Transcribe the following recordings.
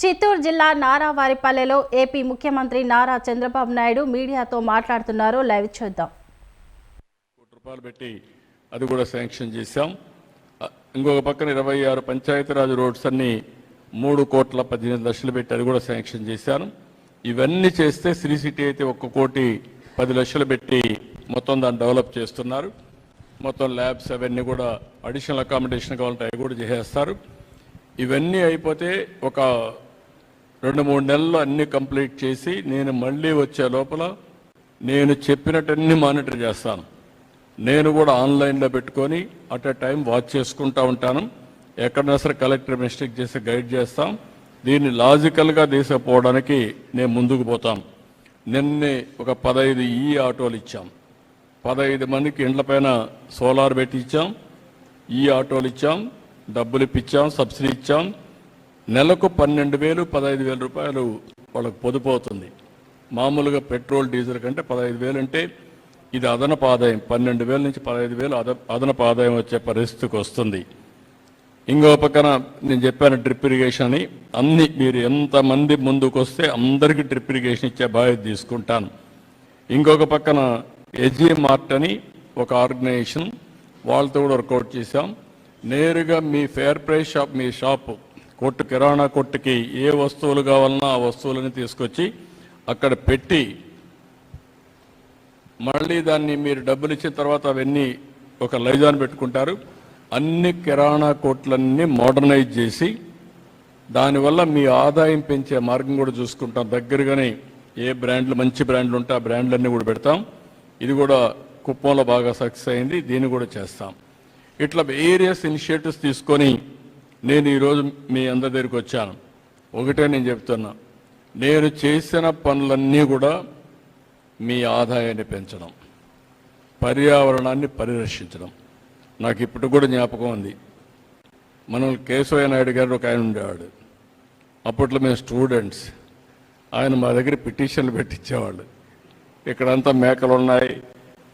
చిత్తూరు జిల్లా నారావారిపల్లెలో ఏపీ ముఖ్యమంత్రి నారా చంద్రబాబు నాయుడు మీడియాతో మాట్లాడుతున్నారు. లైవ్ చూద్దాం. కోటి రూపాయలు పెట్టి అది కూడా శాంక్షన్ చేశాం. ఇంకొక పక్కన ఇరవై ఆరు పంచాయతీరాజ్ రోడ్స్ అన్ని మూడు కోట్ల పద్దెనిమిది లక్షలు పెట్టి అది కూడా శాంక్షన్ చేశాను ఇవన్నీ చేస్తే శ్రీ సిటీ అయితే ఒక్క కోటి పది లక్షలు పెట్టి మొత్తం దాన్ని డెవలప్ చేస్తున్నారు. మొత్తం ల్యాబ్స్ అవన్నీ కూడా అడిషనల్ అకామిడేషన్ కావాలంటే అవి కూడా చేసేస్తారు. ఇవన్నీ అయిపోతే ఒక రెండు మూడు నెలల్లో అన్ని కంప్లీట్ చేసి నేను మళ్ళీ వచ్చే లోపల నేను చెప్పినటన్ని మానిటర్ చేస్తాను. నేను కూడా ఆన్లైన్లో పెట్టుకొని అట్ ఎ టైం వాచ్ చేసుకుంటా ఉంటాను. ఎక్కడైనా సరే కలెక్టర్ మిస్టేక్ చేసి గైడ్ చేస్తాం. దీన్ని లాజికల్గా తీసుకుపోవడానికి నేను ముందుకు పోతాం. నిన్నే ఒక పదహైదు ఈ ఆటోలు ఇచ్చాం. పదహైదు మందికి ఇండ్లపైన సోలార్ పెట్టి ఇచ్చాం. ఈ ఆటోలు ఇచ్చాం. డబ్బులు ఇప్పించాం. సబ్సిడీ ఇచ్చాం. నెలకు పన్నెండు వేలు పదహైదు వేల రూపాయలు వాళ్ళకు పొదుపు అవుతుంది మామూలుగా పెట్రోల్ డీజిల్ కంటే పదహైదు వేలు అంటే ఇది అదనపు ఆదాయం పన్నెండు వేల నుంచి పదహైదు వేలు అద అదనపు ఆదాయం వచ్చే పరిస్థితికి వస్తుంది. ఇంకో పక్కన నేను చెప్పాను డ్రిప్ ఇరిగేషన్ అని. అన్ని మీరు ఎంతమంది ముందుకు వస్తే అందరికీ డ్రిప్ ఇరిగేషన్ ఇచ్చే బాధ్యత తీసుకుంటాను. ఇంకొక పక్కన ఎస్జీ మార్ట్ అని ఒక ఆర్గనైజేషన్. వాళ్ళతో కూడా వర్కౌట్ చేశాం. నేరుగా మీ ఫేర్ ప్రైస్ షాప్ మీ షాపు కొట్టు కిరాణా కొట్టుకి ఏ వస్తువులు కావాలన్నా ఆ వస్తువులని తీసుకొచ్చి అక్కడ పెట్టి మళ్ళీ దాన్ని మీరు డబ్బులు ఇచ్చిన తర్వాత అవన్నీ ఒక లైజాన్ పెట్టుకుంటారు. అన్ని కిరాణా కోట్లన్నీ మోడర్నైజ్ చేసి దానివల్ల మీ ఆదాయం పెంచే మార్గం కూడా చూసుకుంటాం. దగ్గరగానే ఏ బ్రాండ్లు మంచి బ్రాండ్లు ఉంటే ఆ బ్రాండ్లన్నీ కూడా పెడతాం. ఇది కూడా కుప్పంలో బాగా సక్సెస్ అయింది. దీన్ని కూడా చేస్తాం. ఇట్లా వేరియస్ ఇనిషియేటివ్స్ తీసుకొని నేను ఈరోజు మీ అందరి దగ్గరికి వచ్చాను. ఒకటే నేను చెప్తున్నా. నేను చేసిన పనులన్నీ కూడా మీ ఆదాయాన్ని పెంచడం పర్యావరణాన్ని పరిరక్షించడం. నాకు ఇప్పుడు కూడా జ్ఞాపకం ఉంది. మనం కేశవయ్య నాయుడు గారు ఒక ఆయన ఉండేవాడు. అప్పట్లో మేము స్టూడెంట్స్. ఆయన మా దగ్గర పిటిషన్లు పెట్టించేవాళ్ళు. ఇక్కడంతా మేకలు ఉన్నాయి.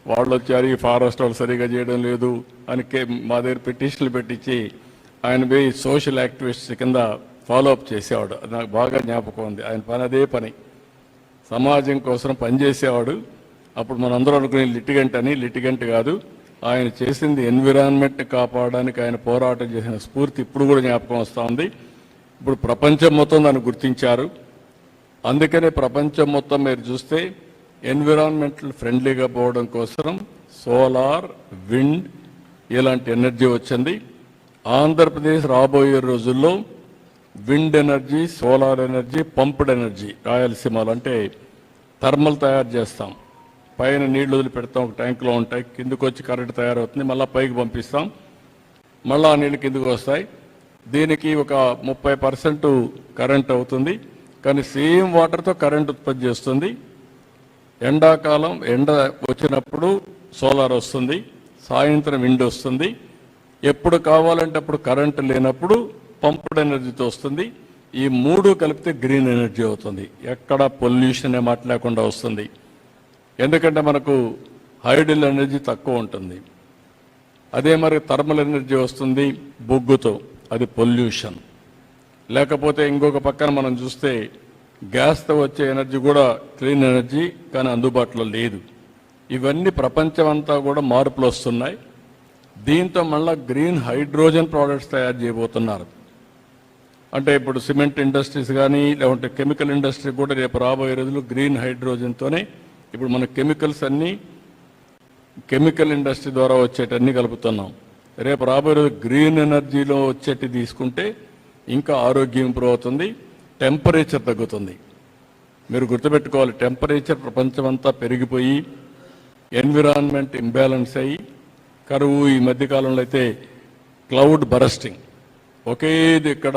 వాళ్ళు వచ్చారు ఈ ఫారెస్ట్ వాళ్ళు సరిగా చేయడం లేదు అని మా దగ్గర పిటిషన్లు పెట్టించి ఆయన పోయి సోషల్ యాక్టివిస్ట్ కింద ఫాలో అప్ చేసేవాడు. అది నాకు బాగా జ్ఞాపకం ఉంది. ఆయన పని అదే పని. సమాజం కోసం పనిచేసేవాడు అప్పుడు మనందరం అనుకునే లిటిగెంట్ అని. లిటిగెంట్ కాదు. ఆయన చేసింది ఎన్విరాన్మెంట్ కాపాడడానికి ఆయన పోరాటం చేసిన స్ఫూర్తి ఇప్పుడు కూడా జ్ఞాపకం వస్తూ ఉంది. ఇప్పుడు ప్రపంచం మొత్తం దాన్ని గుర్తించారు. అందుకనే ప్రపంచం మొత్తం మీరు చూస్తే ఎన్విరాన్మెంటల్ ఫ్రెండ్లీగా పోవడం కోసం సోలార్ విండ్ ఇలాంటి ఎనర్జీ వచ్చింది. ఆంధ్రప్రదేశ్ రాబోయే రోజుల్లో wind energy solar energy pumped energy రాయలసీమలో అంటే థర్మల్ తయారు చేస్తాం. పైన నీళ్ళు వదిలి పెడతాం ఒక ట్యాంకులో ఉంటాయి కిందకు వచ్చి కరెంట్ తయారవుతుంది మళ్ళీ పైకి పంపిస్తాం. మళ్ళీ ఆ నీళ్ళు కిందకు వస్తాయి. దీనికి ఒక ముప్పై పర్సెంట్ కరెంట్ అవుతుంది. కానీ సేమ్ వాటర్తో కరెంట్ ఉత్పత్తి చేస్తుంది. ఎండాకాలం ఎండ వచ్చినప్పుడు సోలార్ వస్తుంది. సాయంత్రం విండ్ వస్తుంది. ఎప్పుడు కావాలంటే అప్పుడు కరెంటు లేనప్పుడు పంప్డ్ ఎనర్జీతో వస్తుంది. ఈ మూడు కలిపితే గ్రీన్ ఎనర్జీ అవుతుంది. ఎక్కడ పొల్యూషన్ మాట లేకుండా వస్తుంది. ఎందుకంటే మనకు హైడల్ ఎనర్జీ తక్కువ ఉంటుంది. అదే మరి థర్మల్ ఎనర్జీ వస్తుంది బొగ్గుతో. అది పొల్యూషన్. లేకపోతే ఇంకొక పక్కన మనం చూస్తే గ్యాస్తో వచ్చే ఎనర్జీ కూడా క్లీన్ ఎనర్జీ కానీ అందుబాటులో లేదు. ఇవన్నీ ప్రపంచం అంతా కూడా మార్పులు వస్తున్నాయి. దీంతో మళ్ళీ గ్రీన్ హైడ్రోజన్ ప్రోడక్ట్స్ తయారు చేయబోతున్నారు. అంటే ఇప్పుడు సిమెంట్ ఇండస్ట్రీస్ కానీ లేకుంటే కెమికల్ ఇండస్ట్రీ కూడా రేపు రాబోయే రోజులు గ్రీన్ హైడ్రోజన్తోనే ఇప్పుడు మన కెమికల్స్ అన్నీ కెమికల్ ఇండస్ట్రీ ద్వారా వచ్చేటన్ని కలుపుతున్నాం. రేపు రాబోయే రోజు గ్రీన్ ఎనర్జీలో వచ్చేటి తీసుకుంటే ఇంకా ఆరోగ్యం ఇంప్రూవ్ అవుతుంది టెంపరేచర్ తగ్గుతుంది. మీరు గుర్తుపెట్టుకోవాలి టెంపరేచర్ ప్రపంచమంతా పెరిగిపోయి ఎన్విరాన్మెంట్ ఇంబ్యాలెన్స్ అయ్యి కరువు ఈ మధ్యకాలంలో అయితే క్లౌడ్ బరస్టింగ్. ఒకేది ఇక్కడ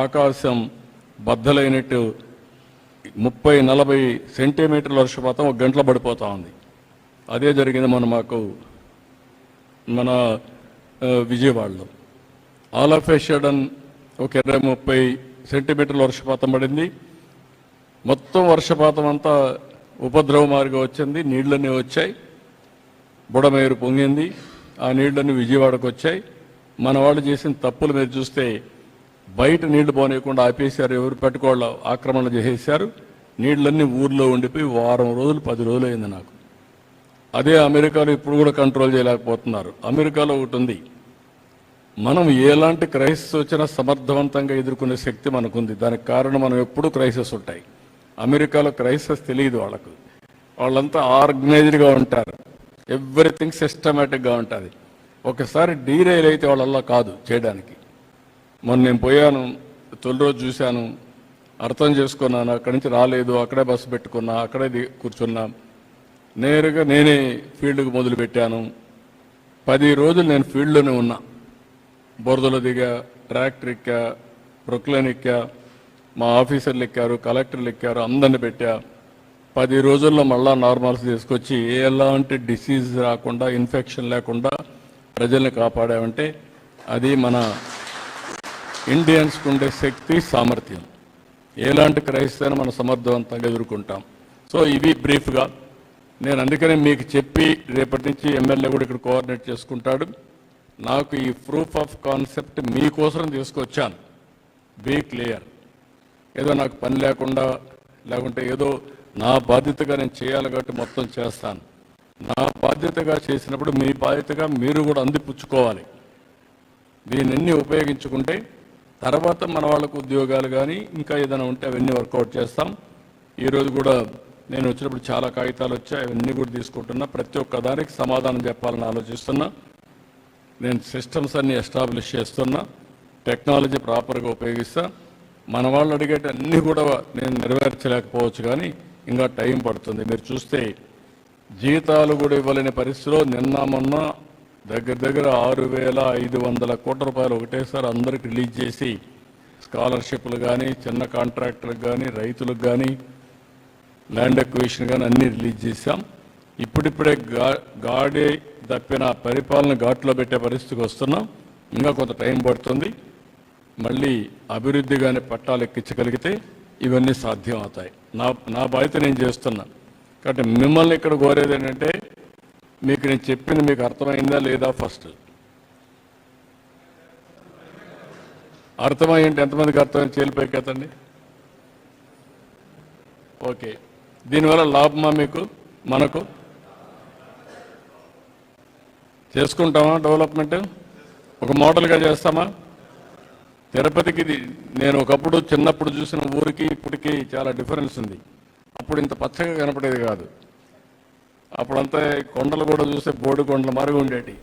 ఆకాశం బద్దలైనట్టు ముప్పై నలభై సెంటీమీటర్ల వర్షపాతం ఒక గంటలో పడిపోతూ ఉంది. అదే జరిగింది మన మాకు మన విజయవాడలో. ఆల్ ఆఫ్ ఎ షడన్ ఒక ఇరవై ముప్పై సెంటీమీటర్ల వర్షపాతం పడింది. మొత్తం వర్షపాతం అంతా ఉపద్రవ మార్గం వచ్చింది నీళ్ళన్నీ వచ్చాయి బుడమేరు పొంగింది. ఆ నీళ్ళన్నీ విజయవాడకు వచ్చాయి. మన వాళ్ళు చేసిన తప్పులు మీరు చూస్తే బయట నీళ్ళు పోనీయకుండా ఆపేశారు ఎవరు పెట్టుకోళ్ళ ఆక్రమణ చేసేసారు నీళ్ళన్నీ ఊర్లో ఉండిపోయి వారం రోజులు పది రోజులు అయింది నాకు. అదే అమెరికాలో ఇప్పుడు కూడా కంట్రోల్ చేయలేకపోతున్నారు. అమెరికాలో ఒకటి ఉంది. మనం ఎలాంటి క్రైసిస్ వచ్చినా సమర్థవంతంగా ఎదుర్కొనే శక్తి మనకుంది. దానికి కారణం మనం ఎప్పుడూ క్రైసిస్ ఉంటాయి. అమెరికాలో క్రైసిస్ తెలియదు వాళ్ళకు. వాళ్ళంతా ఆర్గనైజ్డ్గా ఉంటారు. ఎవ్రీథింగ్ సిస్టమేటిక్గా ఉంటుంది. ఒకసారి డీరైల్ అయితే వాళ్ళల్లో కాదు చేయడానికి. మొన్న నేను పోయాను తొలి రోజు చూశాను అర్థం చేసుకున్నాను అక్కడి నుంచి రాలేదు అక్కడే బస్సు పెట్టుకున్నా అక్కడే కూర్చున్నా. నేరుగా నేనే ఫీల్డ్కి మొదలు పెట్టాను. పది రోజులు నేను ఫీల్డ్లోనే ఉన్నా. బురదలో దిగా ట్రాక్టర్ ఎక్కా ప్రొక్లైన్ ఎక్కా మా ఆఫీసర్లు ఎక్కారు కలెక్టర్లు ఎక్కారు అందరిని పెట్టా. పది రోజుల్లో మళ్ళా నార్మల్స్ తీసుకొచ్చి ఎలాంటి డిసీజ్ రాకుండా ఇన్ఫెక్షన్ లేకుండా ప్రజల్ని కాపాడామంటే అది మన ఇండియన్స్కి ఉండే శక్తి సామర్థ్యం. ఎలాంటి క్రైస్తవ మనం సమర్థవంతంగా ఎదుర్కొంటాం? సో ఇవి బ్రీఫ్గా. నేను అందుకనే మీకు చెప్పి రేపటి నుంచి ఎమ్మెల్యే కూడా ఇక్కడ కోఆర్డినేట్ చేసుకుంటాడు. నాకు ఈ ప్రూఫ్ ఆఫ్ కాన్సెప్ట్ మీకోసం తీసుకొచ్చాను. Be clear. ఏదో నాకు పని లేకుండా లేకుంటే ఏదో నా బాధ్యతగా నేను చేయాలి కాబట్టి మొత్తం చేస్తాను. నా బాధ్యతగా చేసినప్పుడు మీ బాధ్యతగా మీరు కూడా అందిపుచ్చుకోవాలి. దీన్ని ఉపయోగించుకుంటే తర్వాత మన వాళ్ళకు ఉద్యోగాలు కానీ ఇంకా ఏదైనా ఉంటే అవన్నీ వర్కౌట్ చేస్తాం. ఈరోజు కూడా నేను వచ్చినప్పుడు చాలా కాగితాలు వచ్చాయి అవన్నీ కూడా తీసుకుంటున్నా. ప్రతి ఒక్క దానికి సమాధానం చెప్పాలని ఆలోచిస్తున్నా. నేను సిస్టమ్స్ అన్ని ఎస్టాబ్లిష్ చేస్తున్నా. టెక్నాలజీ ప్రాపర్గా ఉపయోగిస్తా. మన వాళ్ళు అడిగేటి అన్నీ కూడా నేను నెరవేర్చలేకపోవచ్చు కానీ ఇంకా టైం పడుతుంది. మీరు చూస్తే జీతాలు కూడా ఇవ్వలేని పరిస్థితిలో నిన్న మొన్న దగ్గర దగ్గర ఆరు వేల ఐదు వందల కోట్ల రూపాయలు ఒకటేసారి అందరికి రిలీజ్ చేసి స్కాలర్షిప్లు కానీ చిన్న కాంట్రాక్టర్లకు కానీ రైతులకు కానీ ల్యాండ్ ఎక్విజిషన్ కానీ అన్నీ రిలీజ్ చేశాం. ఇప్పుడిప్పుడే గా గాడి తప్పిన పరిపాలన ఘాట్లో పెట్టే పరిస్థితికి వస్తున్నాం. ఇంకా కొంత టైం పడుతుంది. మళ్ళీ అభివృద్ధి కానీ పట్టాలు ఎక్కించగలిగితే ఇవన్నీ సాధ్యం అవుతాయి నా నా బాధ్యత నేను చేస్తున్నా. కాబట్టి మిమ్మల్ని ఇక్కడ కోరేది ఏంటంటే మీకు నేను చెప్పింది మీకు అర్థమైందా లేదా ఫస్ట్? అర్థమయ్యంటే ఎంతమందికి అర్థమైంది? చేలిపైకి ఎత్తండి ఓకే. దీనివల్ల లాభమా మీకు? మనకు? చేసుకుంటామా డెవలప్మెంట్? ఒక మోడల్గా చేస్తామా? తిరుపతికి ఇది నేను ఒకప్పుడు చిన్నప్పుడు చూసిన ఊరికి ఇప్పటికీ చాలా డిఫరెన్స్ ఉంది. అప్పుడు ఇంత పచ్చగా కనపడేది కాదు. అప్పుడంతా కొండలు కూడా చూస్తే బోడి కొండలు మరుగు ఉండేటి.